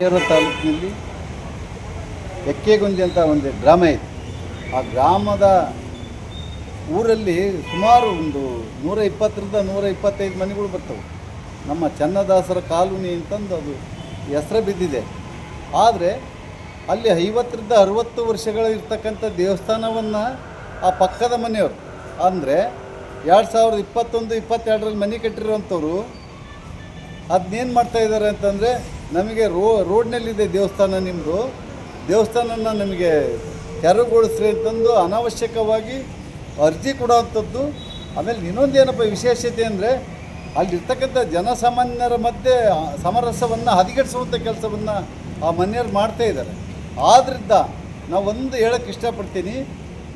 ಕೇರಳ ತಾಲೂಕಿನಲ್ಲಿ ಎಕ್ಕೆಗುಂಜಿ ಅಂತ ಒಂದು ಗ್ರಾಮ ಇದೆ. ಆ ಗ್ರಾಮದ ಊರಲ್ಲಿ ಸುಮಾರು ಒಂದು ನೂರ ಇಪ್ಪತ್ತರಿಂದ ನೂರ ಇಪ್ಪತ್ತೈದು ಮನೆಗಳು ಬರ್ತವೆ. ನಮ್ಮ ಚನ್ನದಾಸರ ಕಾಲೋನಿ ಅಂತಂದು ಅದು ಹೆಸರು ಬಿದ್ದಿದೆ. ಆದರೆ ಅಲ್ಲಿ ಐವತ್ತರಿಂದ ಅರುವತ್ತು ವರ್ಷಗಳ ಇರ್ತಕ್ಕಂಥ ದೇವಸ್ಥಾನವನ್ನು ಆ ಪಕ್ಕದ ಮನೆಯವರು. ಅಂದರೆ ಎರಡು ಸಾವಿರದ ಇಪ್ಪತ್ತೊಂದು, ಇಪ್ಪತ್ತೆರಡರಲ್ಲಿ ಮನೆ ಕಟ್ಟಿರುವಂಥವ್ರು ಅದನ್ನೇನು ಮಾಡ್ತಾ ಇದ್ದಾರೆ ಅಂತಂದರೆ, ನಮಗೆ ರೋ, ರೋಡ್ನಲ್ಲಿದೆ ದೇವಸ್ಥಾನ ನಿಮ್ಮದು ದೇವಸ್ಥಾನನ ನಮಗೆ ತೆರವುಗೊಳಿಸ್ರಿ ಅಂತಂದು ಅನಾವಶ್ಯಕವಾಗಿ ಅರ್ಜಿ ಕೊಡೋವಂಥದ್ದು ಆಮೇಲೆ ಇನ್ನೊಂದೇನಪ್ಪ ವಿಶೇಷತೆ ಅಂದರೆ, ಅಲ್ಲಿರ್ತಕ್ಕಂಥ ಜನಸಾಮಾನ್ಯರ ಮಧ್ಯೆ ಸಮರಸವನ್ನು, ಹದಗೆಡಿಸುವಂಥ ಕೆಲಸವನ್ನು ಆ ಮನೆಯವ್ರು ಮಾಡ್ತಾ ಇದ್ದಾರೆ ಆದ್ದರಿಂದ ನಾವು ಒಂದು ಹೇಳೋಕ್ಕೆ ಇಷ್ಟಪಡ್ತೀನಿ,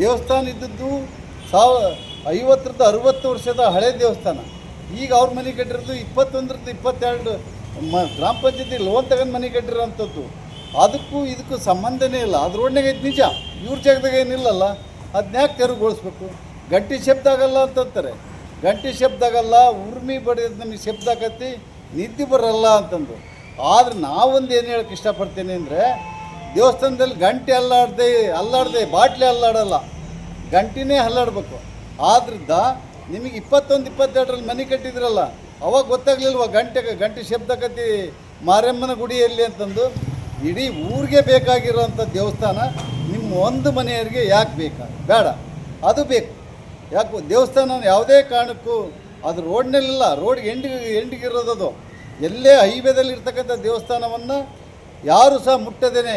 ದೇವಸ್ಥಾನ ಇದ್ದದ್ದು ಸಾವ ಐವತ್ತರಿಂದ ಅರುವತ್ತು ವರ್ಷದ ಹಳೆ ದೇವಸ್ಥಾನ. ಈಗ ಅವ್ರ ಮನೆ ಕಟ್ಟಿರೋದು ಇಪ್ಪತ್ತೊಂದ್ರದ್ದು ಇಪ್ಪತ್ತೆರಡು. ಮ, ಗ್ರಾಮ ಪಂಚಾಯತಿ ಲೋನ್ ತಗೊಂಡು ಮನೆ ಕಟ್ಟಿರೋಂಥದ್ದು. ಅದಕ್ಕೂ ಇದಕ್ಕೂ ಸಂಬಂಧನೇ ಇಲ್ಲ. ಅದ್ರ ರೋಡ್ನಾಗ ನಿಜ. ಇವ್ರ ಜಾಗದಾಗ ಏನಿಲ್ಲಲ್ಲ. ಅದನ್ನ ಯಾಕೆ ತೆರವುಗೊಳಿಸ್ಬೇಕು? ಗಂಟಿ ಶಬ್ದ ಆಗಲ್ಲ ಅಂತಂತಾರೆ. ಗಂಟಿ ಶಬ್ದ ಆಗಲ್ಲ, ಉರ್ಮಿ ಬಡಿಯೋದು ನಮಗೆ ಶಬ್ದ ಆಗತ್ತಿ ನಿದ್ದೆ ಬರಲ್ಲ ಅಂತಂದು ಆದ್ರೆ ನಾವೊಂದು ಏನು ಹೇಳಕ್ಕೆ ಇಷ್ಟಪಡ್ತೀನಿ ಅಂದರೆ, ದೇವಸ್ಥಾನದಲ್ಲಿ ಗಂಟೆ ಅಲ್ಲಾಡ್ದೆ ಅಲ್ಲಾಡ್ದೆ, ಬಾಟ್ಲಿ ಅಲ್ಲಾಡಲ್ಲ. ಗಂಟಿನೇ ಅಲ್ಲಾಡಬೇಕು. ಆದ್ರಿಂದ ನಿಮಗೆ ಇಪ್ಪತ್ತೊಂದು, ಇಪ್ಪತ್ತೆರಡರಲ್ಲಿ ಮನೆ ಕಟ್ಟಿದ್ರಲ್ಲ, ಅವಾಗ ಗೊತ್ತಾಗ್ಲಿಲ್ವ ಗಂಟೆ ಗಂಟೆ ಶಬ್ದಕತಿ ಮಾರಮ್ಮನ ಗುಡಿಯಲ್ಲಿ ಅಂತಂದು? ಇಡೀ ಊರಿಗೆ ಬೇಕಾಗಿರುವಂಥ ದೇವಸ್ಥಾನ ನಿಮ್ಮ ಒಂದು ಮನೆಯವರಿಗೆ ಯಾಕೆ ಬೇಕಾ? ಬೇಡ, ಅದು ಬೇಕು. ಯಾಕೆ ದೇವಸ್ಥಾನ ಯಾವುದೇ ಕಾರಣಕ್ಕೂ ಅದು ರೋಡ್ನಲ್ಲಿಲ್ಲ, ರೋಡ್ಗೆ ಎಂಡಿಗೆ ಎಂಡಿಗಿರೋದದು ಎಲ್ಲೇ ಹೈವೇದಲ್ಲಿ ಇರ್ತಕ್ಕಂಥ ದೇವಸ್ಥಾನವನ್ನು ಯಾರು ಸಹ ಮುಟ್ಟದೇನೆ.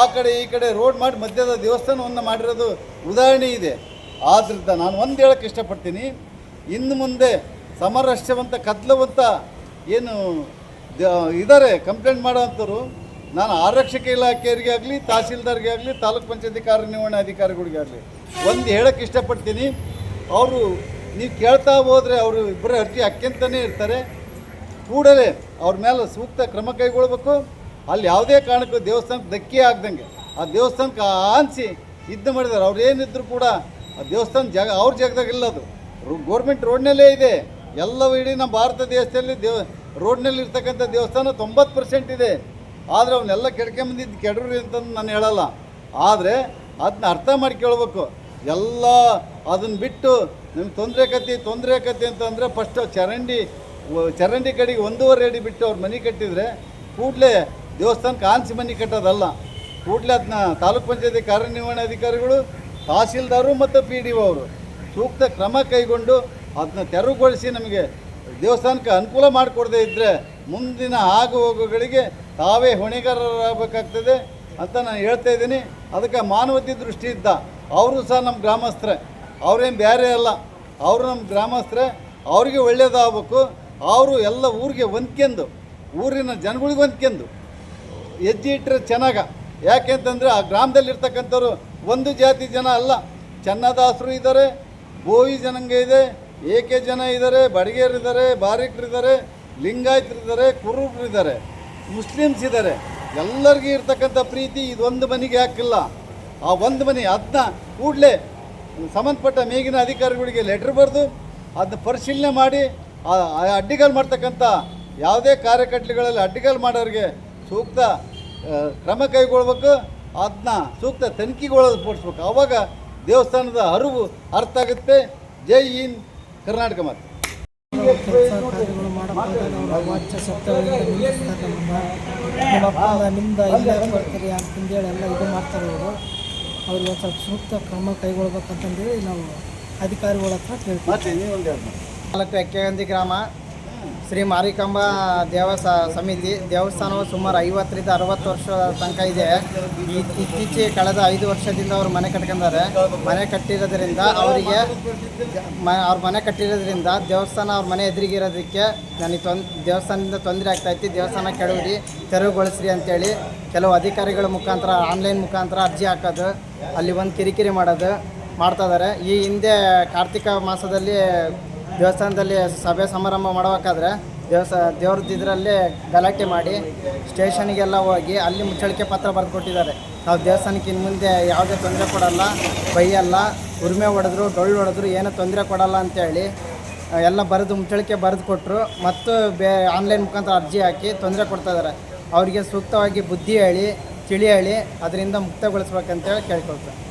ಆ ಕಡೆ, ಈ ಕಡೆ ರೋಡ್ ಮಾಡಿ ಮಧ್ಯದ ದೇವಸ್ಥಾನವನ್ನು ಮಾಡಿರೋದು ಉದಾಹರಣೆ ಇದೆ. ಆದ್ದರಿಂದ ನಾನು ಒಂದು ಹೇಳಕ್ಕೆ ಇಷ್ಟಪಡ್ತೀನಿ. ಇನ್ನು ಮುಂದೆ ಸಮರಸ್ಯವಂತ ಕತ್ಲವಂತ ಏನು ಇದ್ದಾರೆ ಕಂಪ್ಲೇಂಟ್ ಮಾಡೋವಂಥವ್ರು, ನಾನು ಆರಕ್ಷಕ ಇಲಾಖೆಯವರಿಗೆ ಆಗಲಿ, ತಹಸೀಲ್ದಾರ್ಗೆ ಆಗಲಿ, ತಾಲೂಕ್ ಪಂಚಾಯತಿ ಕಾರ್ಯನಿರ್ವಹಣಾ ಅಧಿಕಾರಿಗಳಿಗೆ ಆಗಲಿ, ಒಂದು ಹೇಳಕ್ಕೆ ಇಷ್ಟಪಡ್ತೀನಿ. ಅವರು ನೀವು ಕೇಳ್ತಾ ಹೋದರೆ ಅವರು ಇಬ್ಬರೇ ಅರ್ಜಿ ಅಕ್ಕಿಂತನೇ ಇರ್ತಾರೆ. ಕೂಡಲೇ ಅವ್ರ ಮೇಲೆ ಸೂಕ್ತ ಕ್ರಮ ಕೈಗೊಳ್ಬೇಕು. ಅಲ್ಲಿ ಯಾವುದೇ ಕಾರಣಕ್ಕೂ ದೇವಸ್ಥಾನಕ್ಕೆ ಧಕ್ಕೆ ಆಗ್ದಂಗೆ ಆ ದೇವಸ್ಥಾನಕ್ಕೆ ಆನ್ಸಿ ಇದ್ದು ಮಾಡಿದ್ದಾರೆ ಅವ್ರು ಏನಿದ್ರು ಕೂಡ ಆ ದೇವಸ್ಥಾನ ಜಾಗ, ಅವ್ರ ಜಾಗದಾಗ ಇಲ್ಲ ಅದು. ಗೋರ್ಮೆಂಟ್ ರೋಡ್ನಲ್ಲೇ ಇದೆ. ಎಲ್ಲವೂ ಇಡೀ ನಮ್ಮ ಭಾರತ ದೇಶದಲ್ಲಿ ದೇವ ರೋಡ್ನಲ್ಲಿ ಇರ್ತಕ್ಕಂಥ ದೇವಸ್ಥಾನ ತೊಂಬತ್ತು ಪರ್ಸೆಂಟ್ ಇದೆ. ಆದರೆ ಅವನ್ನೆಲ್ಲ ಕೆಡ್ಕೊಂಬಂದಿದ್ದು ಕೆಡ್ರಿ ಅಂತಂದು ನಾನು ಹೇಳಲ್ಲ. ಆದರೆ ಅದನ್ನ ಅರ್ಥ ಮಾಡ್ಕೊಳ್ಬೇಕು ಎಲ್ಲ ಅದನ್ನು ಬಿಟ್ಟು ನಿಮ್ಗೆ ತೊಂದರೆ ಕತ್ತಿ ತೊಂದರೆ ಕತ್ತಿ ಅಂತಂದರೆ ಫಸ್ಟ್ ಚರಂಡಿ ಚರಂಡಿ ಕಡೆಗೆ ಒಂದೂವರೆ ಅಡಿ ಬಿಟ್ಟು ಅವ್ರು ಮನೆ ಕಟ್ಟಿದರೆ ಕೂಡಲೇ ದೇವಸ್ಥಾನಕ್ಕೆ ಆನ್ಸಿ ಮನೆ ಕಟ್ಟೋದಲ್ಲ. ಕೂಡಲೇ ಅದನ್ನ ತಾಲೂಕು ಪಂಚಾಯತಿ ಕಾರ್ಯನಿರ್ವಹಣಾಧಿಕಾರಿಗಳು ತಹಸೀಲ್ದಾರು ಮತ್ತು ಪಿ ಡಿ ಒ ಅವರು ಸೂಕ್ತ ಕ್ರಮ ಕೈಗೊಂಡು ಅದನ್ನ ತೆರವುಗೊಳಿಸಿ ನಮಗೆ ದೇವಸ್ಥಾನಕ್ಕೆ ಅನುಕೂಲ ಮಾಡಿಕೊಡದೇ ಇದ್ದರೆ ಮುಂದಿನ ಆಗು ಹೋಗುಗಳಿಗೆ ತಾವೇ ಹೊಣೆಗಾರರಾಗಬೇಕಾಗ್ತದೆ ಅಂತ ನಾನು ಹೇಳ್ತಾ ಇದ್ದೀನಿ. ಅದಕ್ಕೆ ಮಾನವತೆ ಇದ್ದ ಅವರು ಸಹ ನಮ್ಮ ಗ್ರಾಮಸ್ಥರೇ. ಅವರೇನು ಬೇರೆ ಅಲ್ಲ. ಅವರು ನಮ್ಮ ಗ್ರಾಮಸ್ಥರೇ. ಅವರಿಗೆ ಒಳ್ಳೆಯದಾಗಬೇಕು ಅವರು ಎಲ್ಲ ಊರಿಗೆ ಹೊಂದ್ಕೆಂದು, ಊರಿನ ಜನಗಳಿಗೆ ಹೊಂದ್ಕೆಂದು ಹೆಜ್ಜೆ ಇಟ್ಟರೆ ಚೆನ್ನಾಗ. ಯಾಕೆ ಅಂತಂದರೆ ಆ ಗ್ರಾಮದಲ್ಲಿರ್ತಕ್ಕಂಥವ್ರು ಒಂದು ಜಾತಿ ಜನ ಅಲ್ಲ. ಚನ್ನದಾಸರು ಇದ್ದಾರೆ, ಬೋವಿ ಜನಾಂಗ ಇದೆ, ಏಕೆ ಜನ ಇದ್ದಾರೆ ಬಡಗೇರು ಇದ್ದಾರೆ ಬಾರಿಕರಿದ್ದಾರೆ ಲಿಂಗಾಯತರಿದ್ದಾರೆ, ಕುರುಬರಿದ್ದಾರೆ, ಮುಸ್ಲಿಮ್ಸ್ ಇದ್ದಾರೆ. ಎಲ್ಲರಿಗೂ ಇರ್ತಕ್ಕಂಥ ಪ್ರೀತಿ ಇದೊಂದು ಮನೆಗೆ ಹಾಕಿಲ್ಲ. ಆ ಒಂದು ಮನೆ ಅದನ್ನ ಕೂಡಲೇ ಸಂಬಂಧಪಟ್ಟ ಮೇಗಿನ ಅಧಿಕಾರಿಗಳಿಗೆ ಲೆಟ್ರ್ ಬರೆದು ಅದನ್ನ ಪರಿಶೀಲನೆ ಮಾಡಿ, ಆ ಮಾಡ್ತಕ್ಕಂಥ ಯಾವುದೇ ಕಾರ್ಯಕರ್ತಗಳಲ್ಲಿ ಅಡ್ಡಿಗಾಲು ಮಾಡೋರಿಗೆ ಸೂಕ್ತ ಕ್ರಮ ಕೈಗೊಳ್ಬೇಕು. ಅದನ್ನ ಸೂಕ್ತ ತನಿಖೆಗೊಳಪಡಿಸ್ಬೇಕು ಆವಾಗ ದೇವಸ್ಥಾನದ ಅರಿವು ಅರ್ಥ ಆಗುತ್ತೆ. ಜೈ ಇನ್ ಕರ್ನಾಟಕ ಮಾತು. ಇಲ್ಲೇ ಬರ್ತೀರಿ ಅಂತಂದೇಳಿ ಎಲ್ಲ ಇದು ಮಾಡ್ತಾರೆ ಅವರು ಅವ್ರಿಗೆ ಒಂದು ಸ್ವಲ್ಪ ಸೂಕ್ತ ಕ್ರಮ ಕೈಗೊಳ್ಬೇಕಂತಂದೇಳಿ ನಾವು ಅಧಿಕಾರಿಗಳ ಹತ್ರ ಕೇಳ್ತೀವಿ ಮತ್ತೆ ನೀವೊಂದು ಹೇಳ್ತೀನಿ ನಾಲ್ಕು ಎಕ್ಕೆಗಂದಿ ಗ್ರಾಮ. ಶ್ರೀ ಮಾರಿಕಾಂಬ ದೇವಸ ಸಮಿತಿ ದೇವಸ್ಥಾನವು ಸುಮಾರು ಐವತ್ತರಿಂದ ಅರವತ್ತು ವರ್ಷ ತನಕ ಇದೆ. ಇತ್ತೀಚೆಗೆ ಕಳೆದ ಐದು ವರ್ಷದಿಂದ ಅವರು ಮನೆ ಕಟ್ಕೊಂಡಾರೆ ಮನೆ ಕಟ್ಟಿರೋದ್ರಿಂದ ಅವರಿಗೆ ಮ, ಅವ್ರ ಮನೆ ಕಟ್ಟಿರೋದ್ರಿಂದ ದೇವಸ್ಥಾನ ಅವ್ರ ಮನೆ ಎದುರಿಗಿರೋದಕ್ಕೆ ನನಗೆ ತೊಂದ್ ದೇವಸ್ಥಾನದಿಂದ ತೊಂದರೆ ಆಗ್ತಾ ಇತ್ತು. ದೇವಸ್ಥಾನ ಕೆಡವಿರಿ ತೆರವುಗೊಳಿಸ್ರಿ ಅಂತೇಳಿ ಕೆಲವು ಅಧಿಕಾರಿಗಳ ಮುಖಾಂತರ, ಆನ್ಲೈನ್ ಮುಖಾಂತರ ಅರ್ಜಿ ಹಾಕೋದು, ಅಲ್ಲಿ ಒಂದು ಕಿರಿಕಿರಿ ಮಾಡೋದು ಮಾಡ್ತಾ ಇದ್ದಾರೆ. ಈ ಹಿಂದೆ ಕಾರ್ತಿಕ ಮಾಸದಲ್ಲಿ ದೇವಸ್ಥಾನದಲ್ಲಿ ಸಭೆ ಸಮಾರಂಭ ಮಾಡಬೇಕಾದ್ರೆ ದೇವಸ್ಥಾನ ದೇವ್ರದ್ದು ಇದರಲ್ಲೇ ಗಲಾಟೆ ಮಾಡಿ ಸ್ಟೇಷನ್ಗೆಲ್ಲ ಹೋಗಿ ಅಲ್ಲಿ ಮುಚ್ಚಳಿಕೆ ಪತ್ರ ಬರೆದುಕೊಟ್ಟಿದ್ದಾರೆ. ನಾವು ದೇವಸ್ಥಾನಕ್ಕೆ ಇನ್ನು ಮುಂದೆ ಯಾವುದೇ ತೊಂದರೆ ಕೊಡಲ್ಲ, ಬೈಯಲ್ಲ, ಉರಿಮೆ ಹೊಡೆದ್ರು, ಡೊಳ್ಳು ಹೊಡೆದ್ರು, ಏನೂ ತೊಂದರೆ ಕೊಡಲ್ಲ ಅಂತೇಳಿ ಎಲ್ಲ ಬರೆದು ಮುಚ್ಚಳಿಕೆ ಬರೆದು ಕೊಟ್ಟರು ಮತ್ತು ಬೇ, ಆನ್ಲೈನ್ ಮುಖಾಂತರ ಅರ್ಜಿ ಹಾಕಿ ತೊಂದರೆ ಕೊಡ್ತಾಯಿದ್ದಾರೆ ಅವರಿಗೆ ಸೂಕ್ತವಾಗಿ ಬುದ್ಧಿ ಹೇಳಿ, ತಿಳಿ ಹೇಳಿ ಅದರಿಂದ ಮುಕ್ತಗೊಳಿಸ್ಬೇಕಂತೇಳಿ ಕೇಳ್ಕೊಳ್ತೇವೆ